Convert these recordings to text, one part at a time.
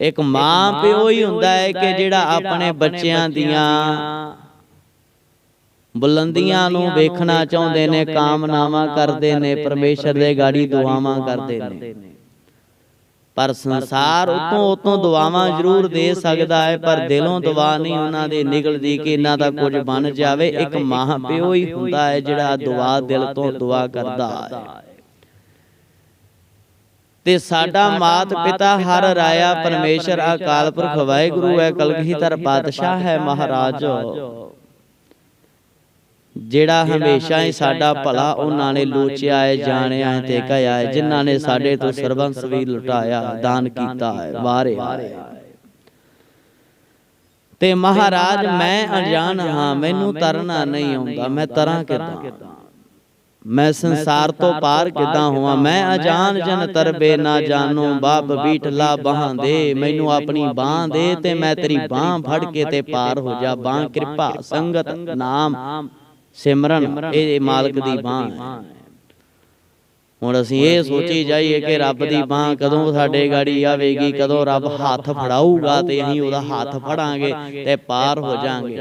ਇੱਕ ਮਾਂ ਪਿਓ ਹੀ ਹੁੰਦਾ ਹੈ ਕਿ ਜਿਹੜਾ ਆਪਣੇ ਬੱਚਿਆਂ ਦੀਆਂ ਬੁਲੰਦੀਆਂ ਨੂੰ ਵੇਖਣਾ ਚਾਹੁੰਦੇ ਨੇ ਕਾਮਨਾਵਾਂ ਕਰਦੇ ਨੇ ਪਰਮੇਸ਼ਰ ਦੇ ਗਾੜੀ ਦੁਆਵਾਂ ਕਰਦੇ ਨੇ। ਪਰ ਸੰਸਾਰ ਉਤੋਂ ਉਤੋਂ ਦੁਆਵਾਂ ਜ਼ਰੂਰ ਦੇ ਸਕਦਾ ਹੈ ਪਰ ਦਿਲੋਂ ਦੁਆ ਨਹੀਂ ਉਹਨਾਂ ਦੇ ਨਿਕਲਦੀ ਕਿ ਇਹਨਾਂ ਦਾ ਕੁਝ ਬਣ ਜਾਵੇ। ਇੱਕ ਮਾਂ ਪਿਓ ਹੀ ਹੁੰਦਾ ਹੈ ਜਿਹੜਾ ਦੁਆ ਦਿਲ ਤੋਂ ਦੁਆ ਕਰਦਾ ਹੈ। ਤੇ ਸਾਡਾ ਮਾਤ ਪਿਤਾ ਹਰ ਰਾਇਆ ਪਰਮੇਸ਼ਰ ਅਕਾਲ ਪੁਰਖ ਵਾਹਿਗੁਰੂ ਹੈ ਕਲਗੀਧਰ ਪਾਤਸ਼ਾਹ ਹੈ ਮਹਾਰਾਜ। ਜਿਹੜਾ ਹਮੇਸ਼ਾ ਹੀ ਸਾਡਾ ਭਲਾ ਉਹਨਾਂ ਨੇ ਲੋਚਿਆ ਹੈ ਜਾਣਿਆ ਹੈ ਤੇ ਕਹਿਆ ਹੈ ਜਿਨ੍ਹਾਂ ਨੇ ਸਾਡੇ ਤੋਂ ਸਰਬੰਸ ਵੀ ਲੁਟਾਇਆ ਦਾਨ ਕੀਤਾ ਹੈ ਵਾਰਿਆ ਤੇ ਮਹਾਰਾਜ ਮੈਂ ਅਣਜਾਣ ਹਾਂ ਮੈਨੂੰ ਤਰਨਾ ਨਹੀਂ ਆਉਂਦਾ ਮੈਂ ਤਰਾਂ ਕਿਦਾਂ? ਮੈਂ ਸੰਸਾਰ ਤੋਂ ਪਾਰ ਕਿਦਾਂ ਹੋਵਾਂ? ਮੈਂ ਅਜਾਨ ਜਨ ਤਰਬੇ ਨਾ ਜਾਣੋ ਬਾਪ ਬੀਟਲਾ ਬਾਹਾਂ ਦੇ ਮੈਨੂੰ ਆਪਣੀ ਬਾਹ ਦੇ ਤੇ ਮੈਂ ਤੇਰੀ ਬਾਹ ਫੜ ਕੇ ਤੇ ਪਾਰ ਹੋ ਜਾ ਬਾਹ ਕਿਰਪਾ ਸੰਗਤ ਨਾਮ ਸਿਮਰਨ ਇਹ ਮਾਲਕ ਦੀ ਬਾਹ ਹੈ। ਹੁਣ ਅਸੀਂ ਇਹ ਸੋਚੀ ਜਾਈਏ ਕਿ ਰੱਬ ਦੀ ਬਾਹ ਕਦੋਂ ਸਾਡੇ ਗਾੜੀ ਆਵੇਗੀ ਕਦੋਂ ਰੱਬ ਹੱਥ ਫੜਾਊਗਾ ਤੇ ਅਸੀਂ ਉਹਦਾ ਹੱਥ ਫੜਾਂਗੇ ਤੇ ਪਾਰ ਹੋ ਜਾਾਂਗੇ।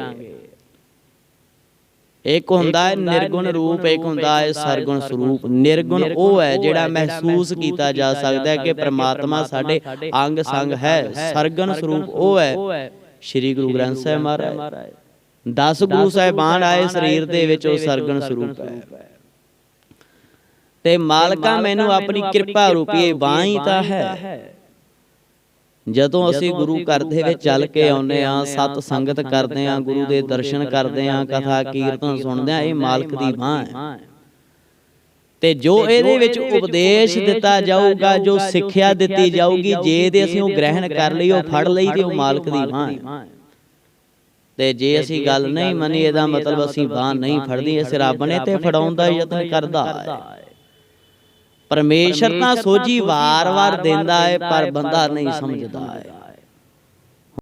ਇੱਕ ਹੁੰਦਾ ਹੈ ਨਿਰਗੁਣ ਰੂਪ ਇੱਕ ਹੁੰਦਾ ਹੈ ਸਰਗੁਣ ਸਰੂਪ। ਨਿਰਗੁਣ ਉਹ ਹੈ ਜਿਹੜਾ ਮਹਿਸੂਸ ਕੀਤਾ ਜਾ ਸਕਦਾ ਹੈ ਕਿ ਪ੍ਰਮਾਤਮਾ ਸਾਡੇ ਅੰਗ ਸੰਗ ਹੈ ਸਰਗੁਣ ਸਰੂਪ ਉਹ ਹੈ। ਸ੍ਰੀ ਗੁਰੂ ਗ੍ਰੰਥ ਸਾਹਿਬ ਮਹਾਰਾਜ। 10 ਗੁਰੂ ਸਾਹਿਬਾਨ ਆਏ ਸਰੀਰ ਦੇ ਵਿੱਚ ਉਹ ਸਰਗੁਣ ਸਰੂਪ ਹੈ। ਤੇ ਮਾਲਕਾ ਮੈਨੂੰ ਆਪਣੀ ਕਿਰਪਾ ਰੂਪੀ ਬਾਹ ਤਾਂ ਹੈ। ਜਦੋਂ ਅਸੀਂ ਗੁਰੂ ਘਰ ਦੇ ਵਿੱਚ ਚੱਲ ਕੇ ਆਉਨੇ ਆ ਸਤ ਸੰਗਤ ਕਰਦੇ ਆ ਗੁਰੂ ਦੇ ਦਰਸ਼ਨ ਕਰਦੇ ਆ ਕਥਾ ਕੀਰਤਨ ਸੁਣਦੇ ਆ ਇਹ ਮਾਲਕ ਦੀ ਬਾਹ ਹੈ। ਤੇ ਜੋ ਇਹਦੇ ਵਿੱਚ ਉਪਦੇਸ਼ ਦਿੱਤਾ ਜਾਊਗਾ ਜੋ ਸਿੱਖਿਆ ਦਿੱਤੀ ਜਾਊਗੀ ਜੇ ਤੇ ਅਸੀਂ ਉਹ ਗ੍ਰਹਿਣ ਕਰ ਲਈ ਉਹ ਫੜ ਲਈ ਤੇ ਉਹ ਮਾਲਕ ਦੀ ਬਾਹ ਹੈ। ਤੇ ਜੇ ਅਸੀਂ ਗੱਲ ਨਹੀਂ ਮੰਨੀ ਇਹਦਾ ਮਤਲਬ ਅਸੀਂ ਬਾਹ ਨਹੀਂ ਫੜਦੀ ਇਸ ਰੱਬ ਨੇ ਤੇ ਫੜਾਉਣ ਦਾ ਯਤਨ ਕਰਦਾ ਹੈ। ਪਰਮੇਸ਼ਰ ਤਾਂ ਸੋਝੀ ਵਾਰ-ਵਾਰ ਦਿੰਦਾ ਹੈ ਪਰ ਬੰਦਾ ਨਹੀਂ ਸਮਝਦਾ ਹੈ